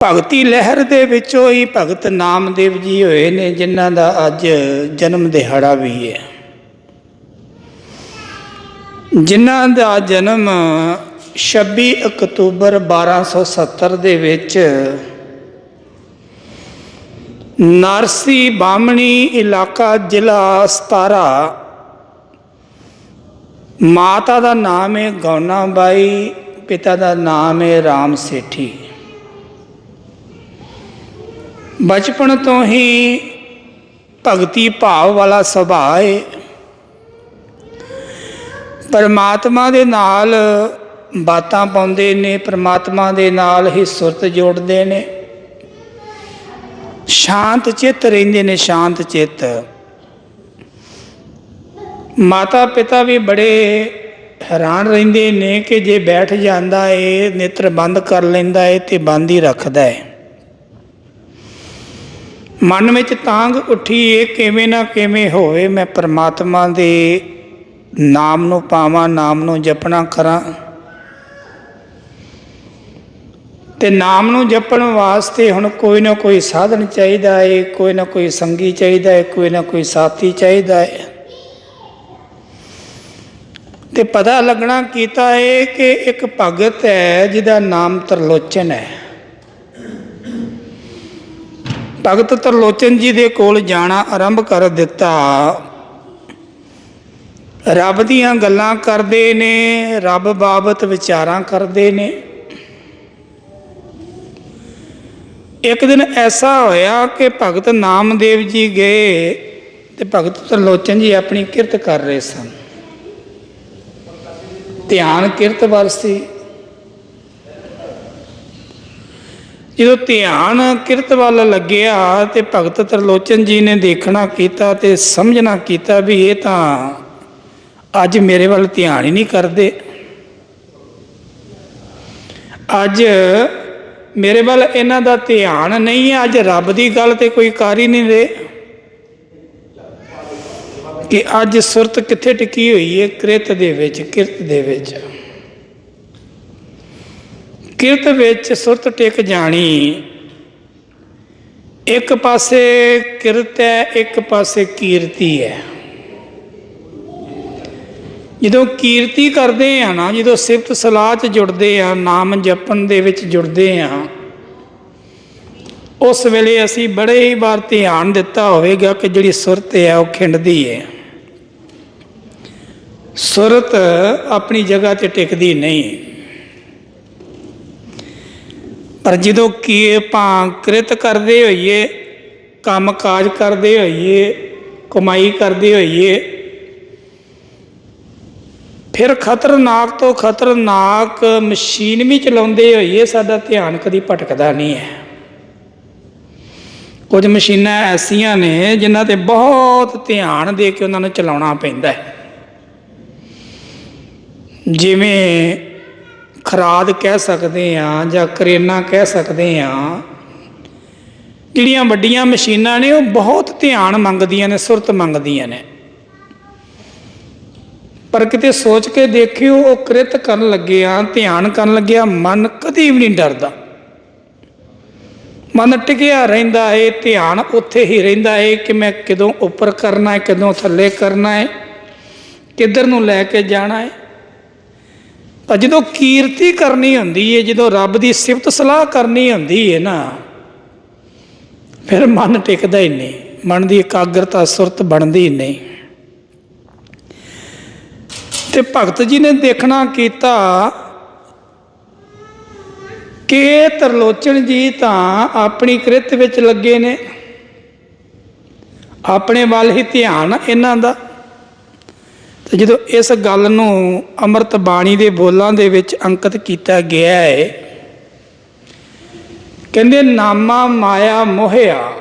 ਭਗਤੀ ਲਹਿਰ ਦੇ ਵਿੱਚੋਂ ਹੀ ਭਗਤ ਨਾਮਦੇਵ ਜੀ ਹੋਏ ਨੇ, ਜਿਨ੍ਹਾਂ ਦਾ ਅੱਜ ਜਨਮ ਦਿਹਾੜਾ ਵੀ ਹੈ। ਜਿਨ੍ਹਾਂ ਦਾ ਜਨਮ 26 ਅਕਤੂਬਰ 1270 ਦੇ ਵਿੱਚ ਨਾਰਸੀ ਬਾਮਣੀ ਇਲਾਕਾ ਜ਼ਿਲ੍ਹਾ ਸਤਾਰਾ, ਮਾਤਾ ਦਾ ਨਾਮ ਹੈ ਗੌਨਾ ਬਾਈ ਪਿਤਾ ਦਾ ਨਾਮ ਹੈ ਰਾਮ ਸੇਠੀ। ਬਚਪਨ ਤੋਂ ਹੀ ਭਗਤੀ ਭਾਵ ਵਾਲਾ ਸੁਭਾਅ ਹੈ ਪਰਮਾਤਮਾ ਦੇ ਨਾਲ ਬਾਤਾਂ ਪਾਉਂਦੇ ਨੇ, ਪਰਮਾਤਮਾ ਦੇ ਨਾਲ ਹੀ ਸੁਰਤ ਜੋੜਦੇ ਨੇ। ਸ਼ਾਂਤ ਚਿੱਤ ਰਹਿੰਦੇ ਨੇ, ਸ਼ਾਂਤ ਚਿੱਤ। ਮਾਤਾ ਪਿਤਾ ਵੀ ਬੜੇ ਹੈਰਾਨ ਰਹਿੰਦੇ ਨੇ ਕਿ ਜੇ ਬੈਠ ਜਾਂਦਾ ਏ, ਨੇਤਰ ਬੰਦ ਕਰ ਲੈਂਦਾ ਏ ਤੇ ਬੰਦ ਹੀ ਰੱਖਦਾ ਏ। ਮਨ ਵਿੱਚ ਤਾਂਗ ਉੱਠੀ ਏ ਕਿਵੇਂ ਨਾ ਕਿਵੇਂ ਹੋਵੇ, ਮੈਂ ਪਰਮਾਤਮਾ ਦੇ ਨਾਮ ਨੂੰ ਪਾਵਾਂ, ਨਾਮ ਨੂੰ ਜਪਣਾ ਕਰਾਂ। ਤੇ ਨਾਮ ਨੂੰ ਜਪਣ ਵਾਸਤੇ ਹੁਣ ਕੋਈ ਨਾ ਕੋਈ ਸਾਧਨ ਚਾਹੀਦਾ ਏ, ਕੋਈ ਨਾ ਕੋਈ ਸੰਗੀ ਚਾਹੀਦਾ ਏ, ਕੋਈ ਨਾ ਕੋਈ ਸਾਥੀ ਚਾਹੀਦਾ ਏ। ਤੇ ਪਤਾ ਲੱਗਣਾ ਕੀਤਾ ਏ ਕਿ ਇੱਕ ਭਗਤ ਹੈ ਜਿਹਦਾ ਨਾਮ ਤਰਲੋਚਨ ਹੈ। ਭਗਤ ਤਰਲੋਚਨ ਜੀ ਦੇ ਕੋਲ ਜਾਣਾ ਆਰੰਭ ਕਰ ਦਿੱਤਾ। ਰੱਬ ਦੀਆਂ ਗੱਲਾਂ ਕਰਦੇ ਨੇ, ਰੱਬ ਬਾਬਤ ਵਿਚਾਰਾਂ ਕਰਦੇ ਨੇ। ਇੱਕ ਦਿਨ ਐਸਾ ਹੋਇਆ ਕਿ ਭਗਤ ਨਾਮਦੇਵ ਜੀ ਗਏ ਤੇ ਭਗਤ ਤਰਲੋਚਨ ਜੀ ਆਪਣੀ ਕਿਰਤ ਕਰ ਰਹੇ ਸਨ। ਧਿਆਨ ਕਿਰਤ ਵੱਲ ਸੀ। ਜਦੋਂ ਧਿਆਨ ਕਿਰਤ ਵੱਲ ਲੱਗਿਆ ਤੇ ਭਗਤ ਤਰਲੋਚਨ ਜੀ ਨੇ ਦੇਖਣਾ ਕੀਤਾ ਤੇ ਸਮਝਣਾ ਕੀਤਾ ਵੀ ਇਹ ਤਾਂ ਅੱਜ ਮੇਰੇ ਵੱਲ ਧਿਆਨ ਹੀ ਨਹੀਂ ਕਰਦੇ। ਅੱਜ ਮੇਰੇ ਵੱਲ ਇਹਨਾਂ ਦਾ ਧਿਆਨ ਨਹੀਂ ਹੈ, ਅੱਜ ਰੱਬ ਦੀ ਗੱਲ ਤੇ ਕੋਈ ਕਰ ਹੀ ਨਹੀਂ ਰਹੇ। ਕਿ ਅੱਜ ਸੁਰਤ ਕਿੱਥੇ ਟਿਕੀ ਹੋਈ ਹੈ? ਕਿਰਤ ਦੇ ਵਿੱਚ, ਕਿਰਤ ਦੇ ਵਿੱਚ। ਕਿਰਤ ਵਿੱਚ ਸੁਰਤ ਟਿਕ ਜਾਣੀ। ਇੱਕ ਪਾਸੇ ਕਿਰਤ ਹੈ, ਇੱਕ ਪਾਸੇ ਕੀਰਤੀ ਹੈ। ਜਦੋਂ ਕੀਰਤੀ ਕਰਦੇ ਆ ਨਾ, ਜਦੋਂ ਸਿਫਤ ਸਲਾਹ 'ਚ ਜੁੜਦੇ ਆ ਨਾਮ ਜਪਣ ਦੇ ਵਿੱਚ ਜੁੜਦੇ ਆ ਉਸ ਵੇਲੇ ਅਸੀਂ ਬੜੇ ਹੀ ਵਾਰ ਧਿਆਨ ਦਿੱਤਾ ਹੋਵੇਗਾ ਕਿ ਜਿਹੜੀ ਸੁਰਤ ਹੈ, ਉਹ ਖਿੰਡਦੀ ਹੈ। ਸੁਰਤ ਆਪਣੀ ਜਗ੍ਹਾ ਤੇ ਟਿਕਦੀ ਨਹੀਂ। ਪਰ ਜਦੋਂ ਕੀ ਆਪਾਂ ਕਿਰਤ ਕਰਦੇ ਹੋਈਏ, ਕੰਮ ਕਾਜ ਕਰਦੇ ਹੋਈਏ, ਕਮਾਈ ਕਰਦੇ ਹੋਈਏ, ਫਿਰ ਖਤਰਨਾਕ ਤੋਂ ਖਤਰਨਾਕ ਮਸ਼ੀਨ ਵੀ ਚਲਾਉਂਦੇ ਹੋਈਏ ਸਾਡਾ ਧਿਆਨ ਕਦੀ ਭਟਕਦਾ ਨਹੀਂ ਹੈ। ਕੁਝ ਮਸ਼ੀਨਾਂ ਐਸੀਆਂ ਨੇ ਜਿਨ੍ਹਾਂ ਤੇ ਬਹੁਤ ਧਿਆਨ ਦੇ ਕੇ ਉਹਨਾਂ ਨੂੰ ਚਲਾਉਣਾ ਪੈਂਦਾ ਹੈ। ਜਿਵੇਂ ਖਰਾਦ ਕਹਿ ਸਕਦੇ ਆ ਜਾਂ ਕਰੇਨਾ ਕਹਿ ਸਕਦੇ ਆ ਜਿਹੜੀਆਂ ਵੱਡੀਆਂ ਮਸ਼ੀਨਾਂ ਨੇ ਉਹ ਬਹੁਤ ਧਿਆਨ ਮੰਗਦੀਆਂ ਨੇ, ਸੁਰਤ ਮੰਗਦੀਆਂ ਨੇ। ਪਰ ਕਿਤੇ ਸੋਚ ਕੇ ਦੇਖਿਓ, ਉਹ ਕ੍ਰਿਤ ਕਰਨ ਲੱਗੇ ਲੱਗਿਆ ਧਿਆਨ ਕਰਨ ਲੱਗਿਆ ਮਨ ਕਦੀ ਵੀ ਨਹੀਂ ਡਰਦਾ। ਮਨ ਟਿਕਿਆ ਰਹਿੰਦਾ ਏ, ਧਿਆਨ ਉੱਥੇ ਹੀ ਰਹਿੰਦਾ ਏ ਕਿ ਮੈਂ ਕਦੋਂ ਉੱਪਰ ਕਰਨਾ ਹੈ ਕਦੋਂ ਥੱਲੇ ਕਰਨਾ ਹੈ ਕਿੱਧਰ ਨੂੰ ਲੈ ਕੇ ਜਾਣਾ ਹੈ ਪਰ ਜਦੋਂ ਕੀਰਤੀ ਕਰਨੀ ਹੁੰਦੀ ਏ, ਜਦੋਂ ਰੱਬ ਦੀ ਸਿਫਤ ਸਲਾਹ ਕਰਨੀ ਹੁੰਦੀ ਏ ਨਾ, ਫਿਰ ਮਨ ਟਿਕਦਾ ਹੀ ਨਹੀਂ, ਮਨ ਦੀ ਇਕਾਗਰਤਾ ਸੁਰਤ ਬਣਦੀ ਨਹੀਂ। ਤੇ ਭਗਤ ਜੀ ਨੇ ਦੇਖਣਾ ਕੀਤਾ ਕਿ ਤਰਲੋਚਨ ਜੀ ਤਾਂ ਆਪਣੀ ਕ੍ਰਿਤ ਵਿੱਚ ਲੱਗੇ ਨੇ, ਆਪਣੇ ਵੱਲ ਹੀ ਧਿਆਨ ਇਹਨਾਂ ਦਾ। ਤੇ ਜਦੋਂ ਇਸ ਗੱਲ ਨੂੰ ਅੰਮ੍ਰਿਤ ਬਾਣੀ ਦੇ ਬੋਲਾਂ ਦੇ ਵਿੱਚ ਅੰਕਿਤ ਕੀਤਾ ਗਿਆ ਹੈ, ਕਹਿੰਦੇ, ਨਾਮਾ ਮਾਇਆ ਮੋਹਿਆ।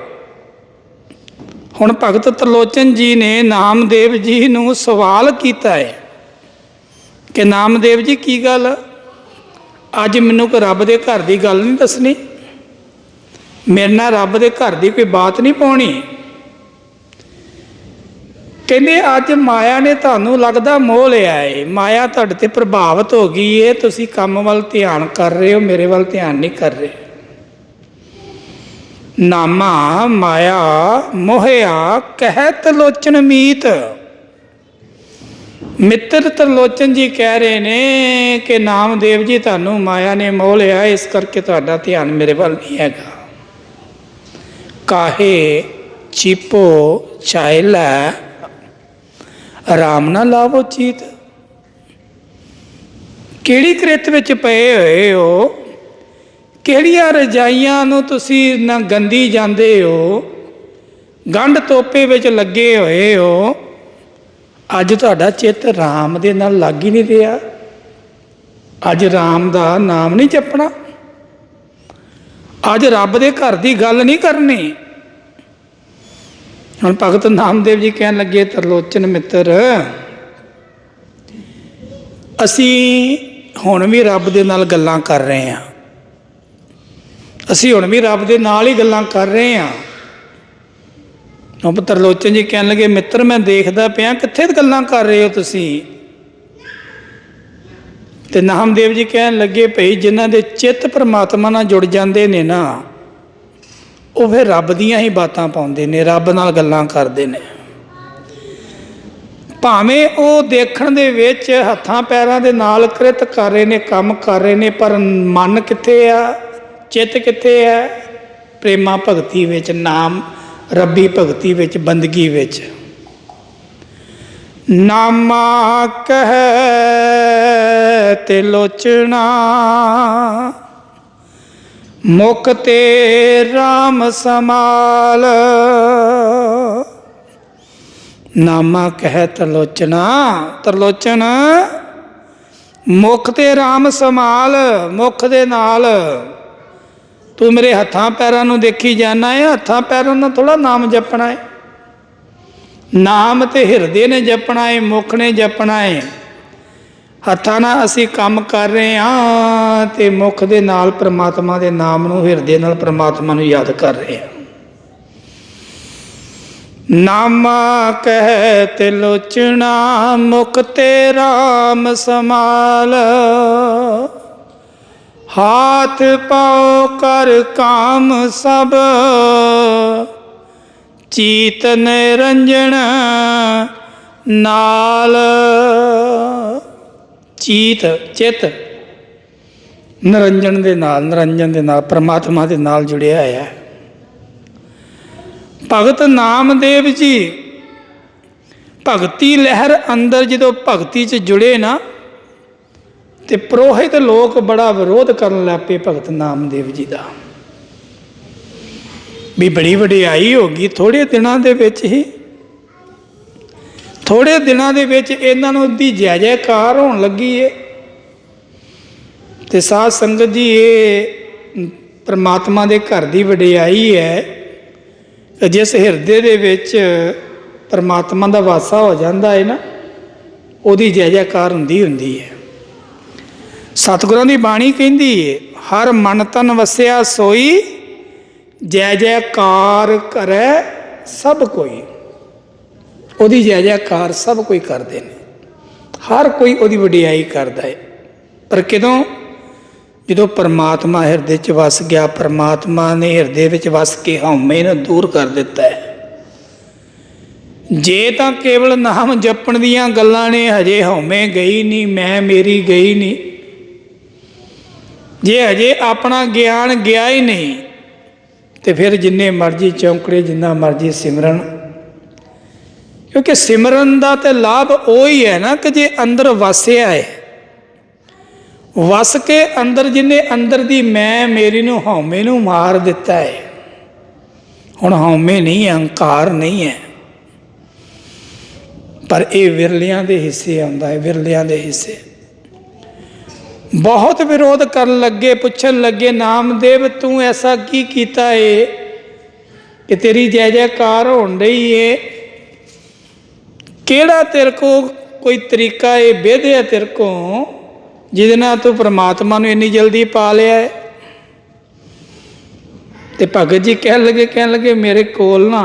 ਹੁਣ ਭਗਤ ਤਰਲੋਚਨ ਜੀ ਨੇ ਨਾਮਦੇਵ ਜੀ ਨੂੰ ਸਵਾਲ ਕੀਤਾ ਹੈ ਕਿ ਨਾਮਦੇਵ ਜੀ ਕੀ ਗੱਲ? ਅੱਜ ਮੈਨੂੰ ਕੋਈ ਰੱਬ ਦੇ ਘਰ ਦੀ ਗੱਲ ਨਹੀਂ ਦੱਸਣੀ? ਮੇਰੇ ਨਾਲ ਰੱਬ ਦੇ ਘਰ ਦੀ ਕੋਈ ਬਾਤ ਨਹੀਂ ਪਾਉਣੀ? ਕਹਿੰਦੇ, ਅੱਜ ਮਾਇਆ ਨੇ ਤੁਹਾਨੂੰ ਲੱਗਦਾ ਮੋਹ ਲਿਆ ਏ। ਮਾਇਆ ਤੁਹਾਡੇ ਤੇ ਪ੍ਰਭਾਵਿਤ ਹੋ ਗਈ ਏ। ਤੁਸੀਂ ਕੰਮ ਵੱਲ ਧਿਆਨ ਕਰ ਰਹੇ ਹੋ, ਮੇਰੇ ਵੱਲ ਧਿਆਨ ਨਹੀਂ ਕਰ ਰਹੇ। ਨਾਮਾ ਮਾਇਆ ਮੋਹਿਆ ਕਹਿਤ ਲੋਚਨ ਮੀਤ। ਮਿੱਤਰ ਤਰਲੋਚਨ ਜੀ ਕਹਿ ਰਹੇ ਨੇ ਕਿ, ਨਾਮਦੇਵ ਜੀ, ਤੁਹਾਨੂੰ ਮਾਇਆ ਨੇ ਮੋਹ ਲਿਆ। ਇਸ ਕਰਕੇ ਤੁਹਾਡਾ ਧਿਆਨ ਮੇਰੇ ਵੱਲ ਨਹੀਂ ਹੈਗਾ। ਕਾਹੇ ਚੀਪੋ ਚਾਇਲਾ ਆਰਾਮ ਨਾਲ ਲਾਵੋ ਚੀਤ। ਕਿਹੜੀ ਕ੍ਰਿਤ ਵਿੱਚ ਪਏ ਹੋਏ ਹੋ? ਕਿਹੜੀਆਂ ਰਜਾਈਆਂ ਨੂੰ ਤੁਸੀਂ ਨਾ ਗੰਦੀ ਜਾਂਦੇ ਹੋ? ਗੰਢ ਤੋਪੇ ਵਿੱਚ ਲੱਗੇ ਹੋਏ ਹੋ। ਅੱਜ ਤੁਹਾਡਾ ਚਿੱਤ ਰਾਮ ਦੇ ਨਾਲ ਲੱਗ ਹੀ ਨਹੀਂ ਰਿਹਾ। ਅੱਜ ਰਾਮ ਦਾ ਨਾਮ ਨਹੀਂ ਜਪਣਾ। ਅੱਜ ਰੱਬ ਦੇ ਘਰ ਦੀ ਗੱਲ ਨਹੀਂ ਕਰਨੀ। ਹੁਣ ਭਗਤ ਨਾਮਦੇਵ ਜੀ ਕਹਿਣ ਲੱਗੇ, ਤਰਲੋਚਨ ਮਿੱਤਰ, ਅਸੀਂ ਹੁਣ ਵੀ ਰੱਬ ਦੇ ਨਾਲ ਗੱਲਾਂ ਕਰ ਰਹੇ ਹਾਂ। ਅਸੀਂ ਹੁਣ ਵੀ ਰੱਬ ਦੇ ਨਾਲ ਹੀ ਗੱਲਾਂ ਕਰ ਰਹੇ ਹਾਂ। ਉਹ ਤਰਲੋਚਨ ਜੀ ਕਹਿਣ ਲੱਗੇ, ਮਿੱਤਰ ਮੈਂ ਦੇਖਦਾ ਪਿਆ, ਕਿੱਥੇ ਗੱਲਾਂ ਕਰ ਰਹੇ ਹੋ ਤੁਸੀਂ? ਤੇ ਨਾਮਦੇਵ ਜੀ ਕਹਿਣ ਲੱਗੇ, ਭਈ ਜਿਨ੍ਹਾਂ ਦੇ ਚਿੱਤ ਪਰਮਾਤਮਾ ਨਾਲ ਜੁੜ ਜਾਂਦੇ ਨੇ ਨਾ ਉਹ ਫਿਰ ਰੱਬ ਦੀਆਂ ਹੀ ਬਾਤਾਂ ਪਾਉਂਦੇ ਨੇ, ਰੱਬ ਨਾਲ ਗੱਲਾਂ ਕਰਦੇ ਨੇ। ਭਾਵੇਂ ਉਹ ਦੇਖਣ ਦੇ ਵਿੱਚ ਹੱਥਾਂ ਪੈਰਾਂ ਦੇ ਨਾਲ ਕ੍ਰਿਤ ਕਰ ਰਹੇ ਨੇ, ਕੰਮ ਕਰ ਰਹੇ ਨੇ, ਪਰ ਮਨ ਕਿੱਥੇ ਆ, ਚਿੱਤ ਕਿੱਥੇ ਹੈ ਪ੍ਰੇਮਾ ਭਗਤੀ ਵਿੱਚ, ਨਾਮ ਰੱਬੀ ਭਗਤੀ ਵਿੱਚ, ਬੰਦਗੀ ਵਿੱਚ। ਨਾਮਾ ਕਹਿ ਤੇ ਲੋਚਣਾ ਮੁਖ ਤੇ RAM ਸਮਾਲ। ਨਾਮਾ ਕਹਿ ਤਰਲੋਚਨਾ ਤਰਲੋਚਨ ਮੁਖ ਤੇ RAM ਸਮਾਲ, ਮੁਖ ਦੇ ਨਾਲ। ਤੂੰ ਮੇਰੇ ਹੱਥਾਂ ਪੈਰਾਂ ਨੂੰ ਦੇਖੀ ਜਾਣਾ ਹੈ ਹੱਥਾਂ ਪੈਰਾਂ ਨਾਲ ਥੋੜਾ ਨਾਮ ਜਪਣਾ ਹੈ ਨਾਮ ਤੇ ਹਿਰਦੇ ਨੇ ਜਪਣਾ ਹੈ ਮੁਖ ਨੇ ਜਪਣਾ ਹੈ ਹੱਥਾਂ ਨਾਲ ਅਸੀਂ ਕੰਮ ਕਰ ਰਹੇ ਹਾਂ ਤੇ ਮੁਖ ਦੇ ਨਾਲ ਪ੍ਰਮਾਤਮਾ ਦੇ ਨਾਮ ਨੂੰ ਹਿਰਦੇ ਨਾਲ ਪ੍ਰਮਾਤਮਾ ਨੂੰ ਯਾਦ ਕਰ ਰਹੇ ਹਾਂ। ਨਾਮਾ ਕਹਿ ਤੇ ਲੋਚਣਾ ਮੁਖ ਤੇ RAM ਸਮਾਲ ਹਾਥ ਪਾਉ ਕਰ ਕਾਮ ਸਭ। ਚੀਤ ਨਿਰੰਜਨ ਨਾਲ। ਚੀਤ, ਚਿਤ। ਨਿਰੰਜਨ ਦੇ ਨਾਲ, ਨਿਰੰਜਨ ਦੇ ਨਾਲ, ਪ੍ਰਮਾਤਮਾ ਦੇ ਨਾਲ ਜੁੜਿਆ ਹੋਇਆ। ਹੈ ਭਗਤ ਨਾਮਦੇਵ ਜੀ ਭਗਤੀ ਲਹਿਰ ਅੰਦਰ ਜਦੋਂ ਭਗਤੀ 'ਚ ਜੁੜੇ ਨਾ, ਤੇ ਪ੍ਰੋਹਿਤ ਲੋਕ ਬੜਾ ਵਿਰੋਧ ਕਰਨ ਲੱਗ ਪਏ ਭਗਤ ਨਾਮਦੇਵ ਜੀ ਦਾ। ਵੀ ਬੜੀ ਵਡਿਆਈ ਹੋ ਗਈ ਥੋੜੇ ਦਿਨਾਂ ਦੇ ਵਿੱਚ ਹੀ ਥੋੜੇ ਦਿਨਾਂ ਦੇ ਵਿੱਚ ਇਹਨਾਂ ਨੂੰ ਦੀ ਜੈ ਜੈਕਾਰ ਹੋਣ ਲੱਗੀ ਏ। ਤੇ ਸਾਧ ਸੰਗਤ ਜੀ, ਇਹ ਪ੍ਰਮਾਤਮਾ ਦੇ ਘਰ ਦੀ ਵਡਿਆਈ ਹੈ ਜਿਸ ਹਿਰਦੇ ਦੇ ਵਿੱਚ ਪਰਮਾਤਮਾ ਦਾ ਵਾਸਾ ਹੋ ਜਾਂਦਾ ਹੈ ਨਾ, ਉਹਦੀ ਜੈ ਜੈਕਾਰ ਹੁੰਦੀ ਹੁੰਦੀ ਹੈ। ਸਤਿਗੁਰਾਂ ਦੀ ਬਾਣੀ ਕਹਿੰਦੀ ਏ, ਹਰ ਮਨ ਤਨ ਵਸਿਆ ਸੋਈ, ਜੈ ਜੈਕਾਰ ਕਰੈ ਸਭ ਕੋਈ। ਉਹਦੀ ਜੈ ਜੈਕਾਰ ਸਭ ਕੋਈ ਕਰਦੇ ਨੇ। ਹਰ ਕੋਈ ਉਹਦੀ ਵਡਿਆਈ ਕਰਦਾ ਹੈ ਪਰ ਕਿਦੋਂ? ਜਦੋਂ ਪਰਮਾਤਮਾ ਹਿਰਦੇ 'ਚ ਵਸ ਗਿਆ, ਪਰਮਾਤਮਾ ਨੇ ਹਿਰਦੇ ਵਿੱਚ ਵਸ ਕੇ ਹਉਮੈ ਨੂੰ ਦੂਰ ਕਰ ਦਿੱਤਾ ਹੈ ਜੇ ਤਾਂ ਕੇਵਲ ਨਾਮ ਜਪਣ ਦੀਆਂ ਗੱਲਾਂ ਨੇ, ਹਜੇ ਹਉਮੈ ਗਈ ਨਹੀਂ ਮੈਂ ਮੇਰੀ ਗਈ ਨਹੀਂ ਜੇ ਹਜੇ ਆਪਣਾ ਗਿਆਨ ਗਿਆ ਹੀ ਨਹੀਂ, ਤੇ ਫਿਰ ਜਿੰਨੇ ਮਰਜ਼ੀ ਚੌਂਕੜੇ, ਜਿੰਨਾ ਮਰਜ਼ੀ ਸਿਮਰਨ ਕਿਉਂਕਿ ਸਿਮਰਨ ਦਾ ਤੇ ਲਾਭ ਉਹ ਹੀ ਹੈ ਨਾ ਕਿ ਜੇ ਅੰਦਰ ਵਸਿਆ ਹੈ। ਵਸ ਕੇ ਅੰਦਰ ਜਿਨੇ ਅੰਦਰ ਦੀ ਮੈਂ ਮੇਰੀ ਨੂੰ ਹਉਮੈ ਨੂੰ ਮਾਰ ਦਿੱਤਾ ਹੈ। ਹੁਣ ਹਉਮੈ ਨਹੀਂ ਹੈ, ਅਹੰਕਾਰ ਨਹੀਂ ਹੈ। ਪਰ ਇਹ ਵਿਰਲਿਆਂ ਦੇ ਹਿੱਸੇ ਆਉਂਦਾ ਹੈ, ਵਿਰਲਿਆਂ ਦੇ ਹਿੱਸੇ। ਬਹੁਤ ਵਿਰੋਧ ਕਰਨ ਲੱਗੇ, ਪੁੱਛਣ ਲੱਗੇ, ਨਾਮਦੇਵ ਤੂੰ ਐਸਾ ਕੀ ਕੀਤਾ ਏ? ਕਿ ਤੇਰੀ ਜੈ ਜੈਕਾਰ ਹੋਣ ਰਹੀ ਏ। ਕਿਹੜਾ ਤੇਰੇ ਕੋ ਕੋਈ ਤਰੀਕਾ ਏ ਵਿਧਿਆ ਤੇਰੇ ਕੋ ਜਿਹਦੇ ਨਾਲ ਤੂੰ ਪ੍ਰਮਾਤਮਾ ਨੂੰ ਇੰਨੀ ਜਲਦੀ ਪਾ ਲਿਆ ਹੈ? ਤੇ ਭਗਤ ਜੀ ਕਹਿਣ ਲੱਗੇ ਕਹਿਣ ਲੱਗੇ, ਮੇਰੇ ਕੋਲ ਨਾ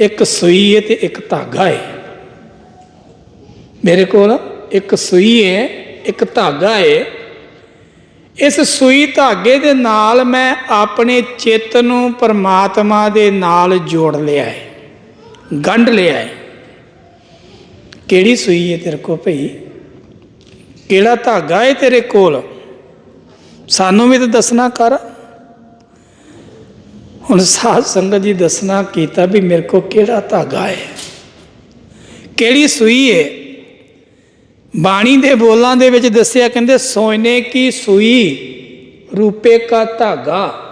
ਇੱਕ ਸੂਈ ਹੈ ਤੇ ਇੱਕ ਧਾਗਾ ਹੈ। ਮੇਰੇ ਕੋਲ ਇੱਕ ਸੂਈ ਹੈ, ਇੱਕ ਧਾਗਾ ਹੈ। ਇਸ ਸੂਈ ਧਾਗੇ ਦੇ ਨਾਲ ਮੈਂ ਆਪਣੇ ਚਿੱਤ ਨੂੰ ਪਰਮਾਤਮਾ ਦੇ ਨਾਲ ਜੋੜ ਲਿਆ ਹੈ, ਗੰਢ ਲਿਆ ਹੈ। ਕਿਹੜੀ ਸੂਈ ਹੈ ਤੇਰੇ ਕੋ ਭਈ? ਕਿਹੜਾ ਧਾਗਾ ਹੈ ਤੇਰੇ ਕੋਲ? ਸਾਨੂੰ ਵੀ ਤਾਂ ਦੱਸਣਾ ਕਰ। ਹੁਣ ਸਾਧ ਸੰਗਤ ਜੀ ਦੱਸਣਾ ਕੀਤਾ ਵੀ ਮੇਰੇ ਕੋ ਕਿਹੜਾ ਧਾਗਾ ਹੈ ਕਿਹੜੀ ਸੂਈ ਹੈ ਬਾਣੀ ਦੇ ਬੋਲਾਂ ਦੇ ਵਿੱਚ ਦੱਸਿਆ ਕਹਿੰਦੇ, ਸੋਨੇ ਕੀ ਸੂਈ ਰੂਪੇ ਕਾ ਧਾਗਾ?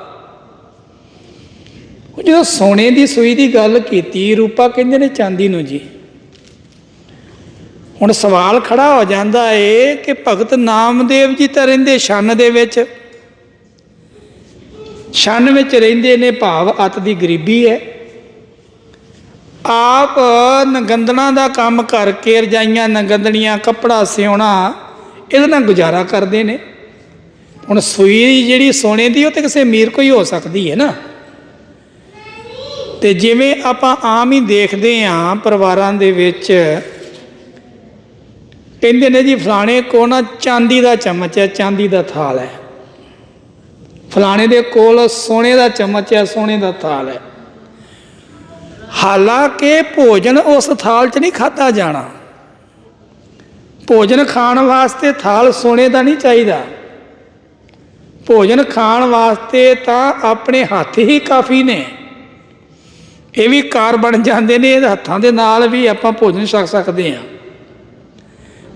ਜਦੋਂ ਸੋਨੇ ਦੀ ਸੂਈ ਦੀ ਗੱਲ ਕੀਤੀ, ਰੂਪਾ ਕਹਿੰਦੇ ਨੇ ਚਾਂਦੀ ਨੂੰ ਜੀ। ਹੁਣ ਸਵਾਲ ਖੜਾ ਹੋ ਜਾਂਦਾ ਏ ਕਿ ਭਗਤ ਨਾਮਦੇਵ ਜੀ ਤਾਂ ਰਹਿੰਦੇ ਛੰਨ ਦੇ ਵਿੱਚ। ਛੰਨ ਵਿੱਚ ਰਹਿੰਦੇ ਨੇ ਭਾਵ ਅਤ ਦੀ ਗਰੀਬੀ ਹੈ। ਆਪ ਨਗੰਦਣਾ ਦਾ ਕੰਮ ਕਰਕੇ ਰਜਾਈਆਂ ਨਗੰਦਣੀਆਂ ਕੱਪੜਾ ਸਿਉਣਾ, ਇਹਦੇ ਨਾਲ ਗੁਜ਼ਾਰਾ ਕਰਦੇ ਨੇ। ਹੁਣ ਸੂਈ ਜਿਹੜੀ ਸੋਨੇ ਦੀ, ਉਹ ਤੇ ਕਿਸੇ ਅਮੀਰ ਕੋਈ ਹੋ ਸਕਦੀ ਹੈ ਨਾ। ਤੇ ਜਿਵੇਂ ਆਪਾਂ ਆਮ ਹੀ ਦੇਖਦੇ ਆਂ ਪਰਿਵਾਰਾਂ ਦੇ ਵਿੱਚ ਕਹਿੰਦੇ ਨੇ ਜੀ, ਫਲਾਣੇ ਕੋਲ ਨਾ ਚਾਂਦੀ ਦਾ ਚਮਚ ਹੈ, ਚਾਂਦੀ ਦਾ ਥਾਲ ਹੈ। ਫਲਾਣੇ ਦੇ ਕੋਲ ਸੋਨੇ ਦਾ ਚਮਚ ਹੈ, ਸੋਨੇ ਦਾ ਥਾਲ ਹੈ। ਹਾਲਾਂਕਿ ਭੋਜਨ ਉਸ ਥਾਲ 'ਚ ਨਹੀਂ ਖਾਧਾ ਜਾਣਾ। ਭੋਜਨ ਖਾਣ ਵਾਸਤੇ ਥਾਲ ਸੋਨੇ ਦਾ ਨਹੀਂ ਚਾਹੀਦਾ। ਭੋਜਨ ਖਾਣ ਵਾਸਤੇ ਤਾਂ ਆਪਣੇ ਹੱਥ ਹੀ ਕਾਫੀ ਨੇ। ਇਹ ਵੀ ਕਾਰ ਬਣ ਜਾਂਦੇ ਨੇ, ਇਹਦੇ ਹੱਥਾਂ ਦੇ ਨਾਲ ਵੀ ਆਪਾਂ ਭੋਜਨ ਛਕ ਸਕਦੇ ਹਾਂ।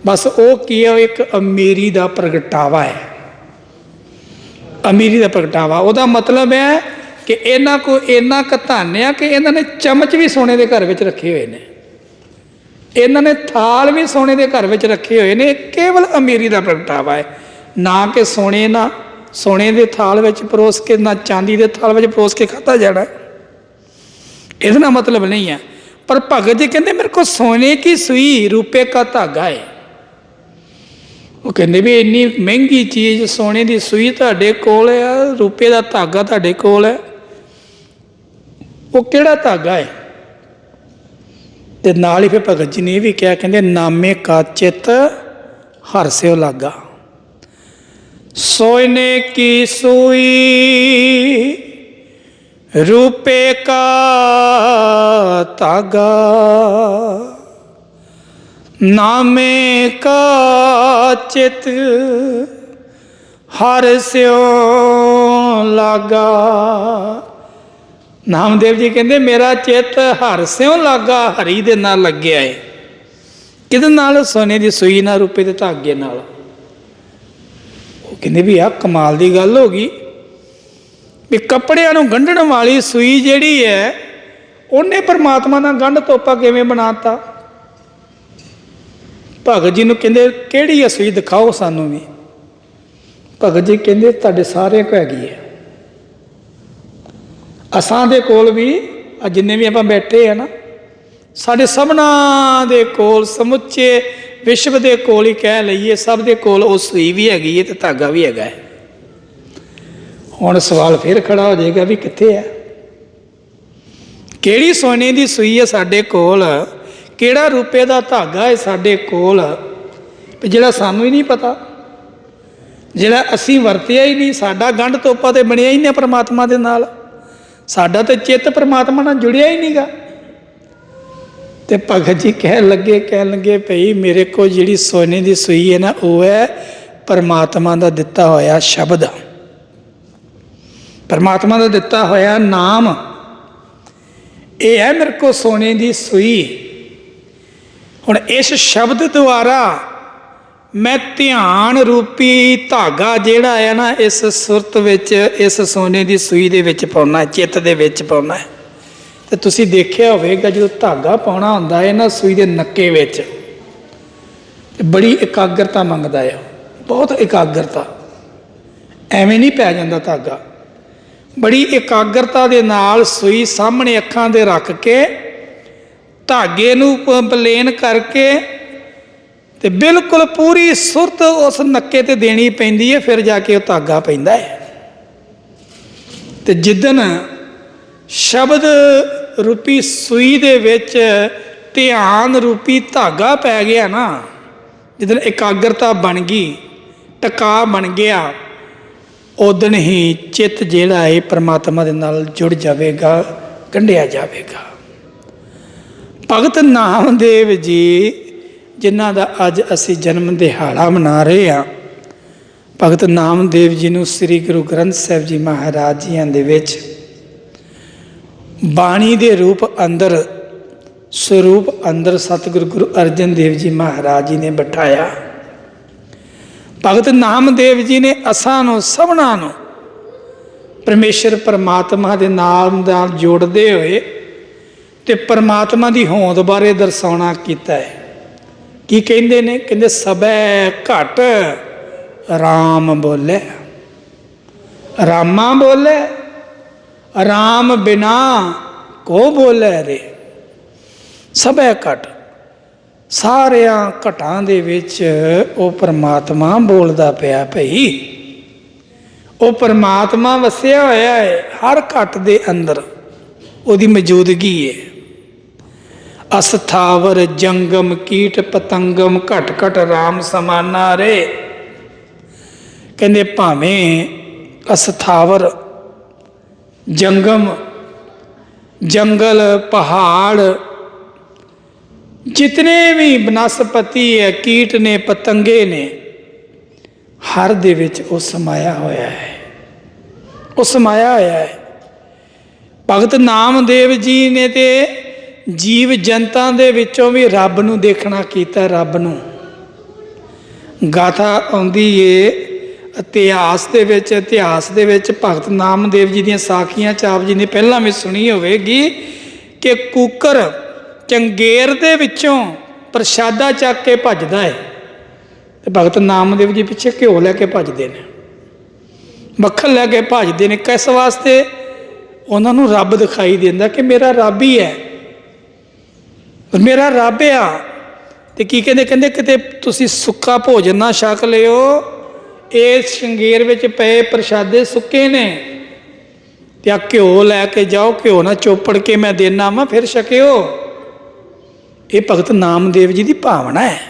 ਬਸ ਉਹ ਕੀ ਹੈ ਉਹ ਇੱਕ ਅਮੀਰੀ ਦਾ ਪ੍ਰਗਟਾਵਾ ਹੈ। ਅਮੀਰੀ ਦਾ ਪ੍ਰਗਟਾਵਾ। ਉਹਦਾ ਮਤਲਬ ਹੈ ਕਿ ਇਹਨਾਂ ਕੋ ਇੰਨਾ ਕੁ ਧਨ ਆ ਕਿ ਇਹਨਾਂ ਨੇ ਚਮਚ ਵੀ ਸੋਨੇ ਦੇ ਘਰ ਵਿੱਚ ਰੱਖੇ ਹੋਏ ਨੇ। ਇਹਨਾਂ ਨੇ ਥਾਲ ਵੀ ਸੋਨੇ ਦੇ ਘਰ ਵਿੱਚ ਰੱਖੇ ਹੋਏ ਨੇ। ਕੇਵਲ ਅਮੀਰੀ ਦਾ ਪ੍ਰਗਟਾਵਾ ਹੈ। ਨਾ ਕਿ ਸੋਨੇ ਨਾ, ਸੋਨੇ ਦੇ ਥਾਲ ਵਿੱਚ ਪਰੋਸ ਕੇ, ਨਾ ਚਾਂਦੀ ਦੇ ਥਾਲ ਵਿੱਚ ਪਰੋਸ ਕੇ ਖਾਧਾ ਜਾਣਾ। ਹੈ। ਇਹਦਾ ਮਤਲਬ ਨਹੀਂ ਹੈ। ਪਰ ਭਗਤ ਜੀ ਕਹਿੰਦੇ, ਮੇਰੇ ਕੋ ਸੋਨੇ ਕੀ ਸੂਈ ਰੂਪੇ ਕਾ ਧਾਗਾ ਹੈ? ਉਹ ਕਹਿੰਦੇ ਵੀ ਇੰਨੀ ਮਹਿੰਗੀ ਚੀਜ਼ ਸੋਨੇ ਦੀ ਸੂਈ ਤੁਹਾਡੇ ਕੋਲ ਆ ਰੂਪੇ ਦਾ ਧਾਗਾ ਤੁਹਾਡੇ ਕੋਲ ਹੈ ਉਹ ਕਿਹੜਾ ਧਾਗਾ ਹੈ ਤੇ ਨਾਲ ਹੀ ਫਿਰ ਭਗਤ ਜੀ ਨੇ ਇਹ ਵੀ ਕਿਹਾ, ਕਹਿੰਦੇ ਨਾਮੇ ਕਾਚਿਤ ਹਰਸਿਓ ਲਾਗਾ। ਸੋਨੇ ਕੀ ਸੂਈ ਰੂਪੇ ਕਾ ਧਾਗਾ। ਨਾਮੇ ਕਾ ਚਿਤ ਹਰ ਸਿਓ ਲਾਗਾ। ਨਾਮਦੇਵ ਜੀ ਕਹਿੰਦੇ, ਮੇਰਾ ਚਿੱਤ ਹਰ ਸਿਓ ਲਾਗਾ, ਹਰੀ ਦੇ ਨਾਲ ਲੱਗਿਆ ਏ। ਕਿਹਦੇ ਨਾਲ? ਸੋਨੇ ਦੀ ਸੂਈ ਨਾਲ ਰੁਪਏ ਦੇ ਧਾਗੇ ਨਾਲ। ਉਹ ਕਹਿੰਦੇ ਵੀ ਆ ਕਮਾਲ ਦੀ ਗੱਲ ਹੋ ਗਈ ਵੀ ਕੱਪੜਿਆਂ ਨੂੰ ਗੰਢਣ ਵਾਲੀ ਸੂਈ ਜਿਹੜੀ ਹੈ ਉਹਨੇ ਪਰਮਾਤਮਾ ਨਾਲ ਗੰਢ ਤੋਪਾ ਕਿਵੇਂ ਬਣਾਤਾ? ਭਗਤ ਜੀ ਨੂੰ ਕਹਿੰਦੇ, ਕਿਹੜੀ ਹੈ ਸੂਈ ਦਿਖਾਓ ਸਾਨੂੰ ਵੀ? ਭਗਤ ਜੀ ਕਹਿੰਦੇ, ਤੁਹਾਡੇ ਸਾਰਿਆਂ ਕੋ ਹੈਗੀ ਹੈ। ਅਸਾਂ ਦੇ ਕੋਲ ਵੀ, ਆ ਜਿੰਨੇ ਵੀ ਆਪਾਂ ਬੈਠੇ ਆ ਨਾ, ਸਾਡੇ ਸਭਨਾਂ ਦੇ ਕੋਲ, ਸਮੁੱਚੇ ਵਿਸ਼ਵ ਦੇ ਕੋਲ ਹੀ ਕਹਿ ਲਈਏ, ਸਭ ਦੇ ਕੋਲ ਉਹ ਸੂਈ ਵੀ ਹੈਗੀ ਹੈ ਤੇ ਧਾਗਾ ਵੀ ਹੈਗਾ ਹੈ। ਹੁਣ ਸਵਾਲ ਫਿਰ ਖੜਾ ਹੋ ਜਾਏਗਾ ਵੀ ਕਿੱਥੇ ਹੈ? ਕਿਹੜੀ ਸੋਨੇ ਦੀ ਸੂਈ ਹੈ ਸਾਡੇ ਕੋਲ? ਕਿਹੜਾ ਰੁਪਏ ਦਾ ਧਾਗਾ ਹੈ ਸਾਡੇ ਕੋਲ? ਜਿਹੜਾ ਸਾਨੂੰ ਹੀ ਨਹੀਂ ਪਤਾ। ਜਿਹੜਾ ਅਸੀਂ ਵਰਤਿਆ ਹੀ ਨਹੀਂ, ਸਾਡਾ ਗੰਢ ਤੋਪਾ ਤੇ ਬਣਿਆ ਹੀ ਨਹੀਂ ਪ੍ਰਮਾਤਮਾ ਦੇ ਨਾਲ। ਸਾਡਾ ਤੇ ਚਿੱਤ ਪ੍ਰਮਾਤਮਾ ਨਾਲ ਜੁੜਿਆ ਹੀ ਨਹੀਂਗਾ ਤੇ ਭਗਤ ਜੀ ਕਹਿਣ ਲੱਗੇ ਕਹਿਣ ਲੱਗੇ, ਭਈ ਮੇਰੇ ਕੋਲ ਜਿਹੜੀ ਸੋਨੇ ਦੀ ਸੂਈ ਹੈ ਨਾ, ਉਹ ਹੈ ਪਰਮਾਤਮਾ ਦਾ ਦਿੱਤਾ ਹੋਇਆ ਸ਼ਬਦ। ਪਰਮਾਤਮਾ ਦਾ ਦਿੱਤਾ ਹੋਇਆ ਨਾਮ। ਇਹ ਹੈ ਮੇਰੇ ਕੋਲ ਸੋਨੇ ਦੀ ਸੂਈ। ਹੁਣ ਇਸ ਸ਼ਬਦ ਦੁਆਰਾ ਮੈਂ ਧਿਆਨ ਰੂਪੀ ਧਾਗਾ ਜਿਹੜਾ ਹੈ ਨਾ, ਇਸ ਸੁਰਤ ਵਿੱਚ, ਇਸ ਸੋਨੇ ਦੀ ਸੂਈ ਦੇ ਵਿੱਚ ਪਾਉਣਾ, ਚਿੱਤ ਦੇ ਵਿੱਚ ਪਾਉਣਾ ਹੈ। ਤੇ ਤੁਸੀਂ ਦੇਖਿਆ ਹੋਵੇਗਾ ਜਦੋਂ ਧਾਗਾ ਪਾਉਣਾ ਹੁੰਦਾ ਹੈ ਨਾ, ਸੂਈ ਦੇ ਨੱਕੇ ਵਿੱਚ, ਤੇ ਬੜੀ ਇਕਾਗਰਤਾ ਮੰਗਦਾ ਹੈ ਬਹੁਤ ਇਕਾਗਰਤਾ। ਐਵੇਂ ਨਹੀਂ ਪੈ ਜਾਂਦਾ ਧਾਗਾ। ਬੜੀ ਇਕਾਗਰਤਾ ਦੇ ਨਾਲ ਸੂਈ ਸਾਹਮਣੇ ਅੱਖਾਂ ਦੇ ਰੱਖ ਕੇ ਧਾਗੇ ਨੂੰ ਪ- ਪਲੇਨ ਕਰਕੇ ਤੇ ਬਿਲਕੁਲ ਪੂਰੀ ਸੁਰਤ ਉਸ ਨੱਕੇ ਤੇ ਦੇਣੀ ਪੈਂਦੀ ਹੈ ਫਿਰ ਜਾ ਕੇ ਉਹ ਧਾਗਾ ਪੈਂਦਾ ਹੈ ਤੇ ਜਿੱਦਨ ਸ਼ਬਦ ਰੂਪੀ ਸੂਈ ਦੇ ਵਿੱਚ ਧਿਆਨ ਰੂਪੀ ਧਾਗਾ ਪੈ ਗਿਆ ਨਾ ਜਿੱਦਨ ਇਕਾਗਰਤਾ ਬਣ ਗਈ ਟਿਕਾ ਬਣ ਗਿਆ ਉਦਣ ਹੀ ਚਿੱਤ ਜਿਹੜਾ ਹੈ ਪਰਮਾਤਮਾ ਦੇ ਨਾਲ ਜੁੜ ਜਾਵੇਗਾ, ਗੰਢਿਆ ਜਾਵੇਗਾ। ਭਗਤ ਨਾਮਦੇਵ ਜੀ ਜਿਨ੍ਹਾਂ ਦਾ ਅੱਜ ਅਸੀਂ ਜਨਮ ਦਿਹਾੜਾ ਮਨਾ ਰਹੇ ਹਾਂ, ਭਗਤ ਨਾਮਦੇਵ ਜੀ ਨੂੰ ਸ੍ਰੀ ਗੁਰੂ ਗ੍ਰੰਥ ਸਾਹਿਬ ਜੀ ਮਹਾਰਾਜ ਜੀਆਂ ਦੇ ਵਿੱਚ ਬਾਣੀ ਦੇ ਰੂਪ ਅੰਦਰ, ਸਰੂਪ ਅੰਦਰ ਸਤਿਗੁਰੂ ਗੁਰੂ ਅਰਜਨ ਦੇਵ ਜੀ ਮਹਾਰਾਜ ਜੀ ਨੇ ਬਿਠਾਇਆ। ਭਗਤ ਨਾਮਦੇਵ ਜੀ ਨੇ ਅਸਾਂ ਨੂੰ, ਸਭਨਾਂ ਨੂੰ ਪਰਮੇਸ਼ਰ ਪਰਮਾਤਮਾ ਦੇ ਨਾਮ ਨਾਲ ਜੋੜਦੇ ਹੋਏ ਤੇ ਪਰਮਾਤਮਾ ਦੀ ਹੋਂਦ ਬਾਰੇ ਦਰਸਾਉਣਾ ਕੀਤਾ ਹੈ। ਕੀ ਕਹਿੰਦੇ ਨੇ? ਕਹਿੰਦੇ ਸਬੈ ਘਟ RAM ਬੋਲੇ। ਰਾਮਾ ਬੋਲੇ, ਰਾਮ ਬਿਨਾ ਕੋ ਬੋਲੇ ਰੇ? ਸਬੈ ਘਟ। ਸਾਰਿਆਂ ਘਟਾਂ ਦੇ ਵਿੱਚ ਉਹ ਪਰਮਾਤਮਾ ਬੋਲਦਾ ਪਿਆ ਭਈ। ਉਹ ਪਰਮਾਤਮਾ ਵਸਿਆ ਹੋਇਆ ਹੈ, ਹਰ ਘਟ ਦੇ ਅੰਦਰ। ਉਹਦੀ ਮੌਜੂਦਗੀ ਹੈ। ਅਸਥਾਵਰ ਜੰਗਮ ਕੀਟ ਪਤੰਗਮ ਘਟ ਘਟ RAM ਸਮਾਨਾ ਰੇ। ਕਹਿੰਦੇ ਭਾਵੇਂ ਅਸਥਾਵਰ ਜੰਗਮ, ਜੰਗਲ, ਪਹਾੜ, ਜਿਤਨੇ ਵੀ ਬਨਸਪਤੀ ਹੈ, ਕੀਟ ਨੇ, ਪਤੰਗੇ ਨੇ, ਹਰ ਦੇ ਵਿੱਚ ਉਹ ਸਮਾਇਆ ਹੋਇਆ ਹੈ। ਉਹ ਸਮਾਇਆ ਹੋਇਆ ਹੈ। ਭਗਤ ਨਾਮਦੇਵ ਜੀ ਨੇ ਤੇ ਜੀਵ ਜੰਤਾਂ ਦੇ ਵਿੱਚੋਂ ਵੀ ਰੱਬ ਨੂੰ ਦੇਖਣਾ ਕੀਤਾ ਰੱਬ ਨੂੰ। ਗਾਥਾ ਆਉਂਦੀ ਏ, ਇਤਿਹਾਸ ਦੇ ਵਿੱਚ, ਇਤਿਹਾਸ ਦੇ ਵਿੱਚ ਭਗਤ ਨਾਮਦੇਵ ਜੀ ਦੀਆਂ ਸਾਖੀਆਂ ਚ ਜੀ ਨੇ ਪਹਿਲਾਂ ਵੀ ਸੁਣੀ ਹੋਵੇਗੀ ਕਿ ਕੂਕਰ ਚੰਗੇਰ ਦੇ ਵਿੱਚੋਂ ਪ੍ਰਸ਼ਾਦਾ ਚੱਕ ਕੇ ਭੱਜਦਾ ਹੈ ਤੇ ਭਗਤ ਨਾਮਦੇਵ ਜੀ ਪਿੱਛੇ ਘਿਓ ਲੈ ਕੇ ਭੱਜਦੇ ਨੇ। ਮੱਖਣ ਲੈ ਕੇ ਭੱਜਦੇ ਨੇ। ਕਿਸ ਵਾਸਤੇ? ਉਹਨਾਂ ਨੂੰ ਰੱਬ ਦਿਖਾਈ ਦਿੰਦਾ ਕਿ ਮੇਰਾ ਰੱਬ ਹੀ ਹੈ। ਮੇਰਾ ਰੱਬ ਆ। ਤੇ ਕੀ ਕਹਿੰਦੇ ਕਹਿੰਦੇ ਕਿਤੇ ਤੁਸੀਂ ਸੁੱਕਾ ਭੋਜਨ ਨਾ ਛਕ ਲਿਓ। ਇਸ ਸ਼ਿੰਗੇਰ ਵਿੱਚ ਪਏ ਪ੍ਰਸ਼ਾਦੇ ਸੁੱਕੇ ਨੇ। ਤੇ ਆ ਘਿਓ ਲੈ ਕੇ ਜਾਓ, ਘਿਓ ਨਾ ਚੋਪੜ ਕੇ ਮੈਂ ਦੇਣਾ ਵਾਂ, ਫਿਰ ਛਕਿਓ। ਇਹ ਭਗਤ ਨਾਮਦੇਵ ਜੀ ਦੀ ਭਾਵਨਾ ਹੈ।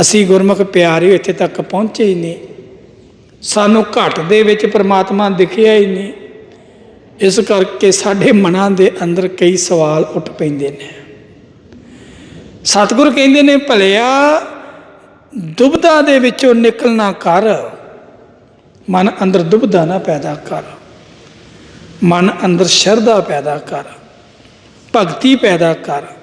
ਅਸੀਂ ਗੁਰਮੁਖ ਪਿਆਰਿਓ ਇੱਥੇ ਤੱਕ ਪਹੁੰਚੇ ਹੀ ਨਹੀਂ। ਸਾਨੂੰ ਘਟ ਦੇ ਵਿੱਚ ਪ੍ਰਮਾਤਮਾ ਦਿਖਿਆ ਹੀ ਨਹੀਂ। ਇਸ ਕਰਕੇ ਸਾਡੇ ਮਨਾਂ ਦੇ ਅੰਦਰ ਕਈ ਸਵਾਲ ਉੱਠ ਪੈਂਦੇ ਨੇ। ਸਤਿਗੁਰ ਕਹਿੰਦੇ ਨੇ, ਭਲਿਆ ਦੁਬਦਾ ਦੇ ਵਿੱਚੋਂ ਨਿਕਲਣਾ ਕਰ। ਮਨ ਅੰਦਰ ਦੁਬਦਾ ਨਾ ਪੈਦਾ ਕਰ। ਮਨ ਅੰਦਰ ਸ਼ਰਧਾ ਪੈਦਾ ਕਰ। ਭਗਤੀ ਪੈਦਾ ਕਰ।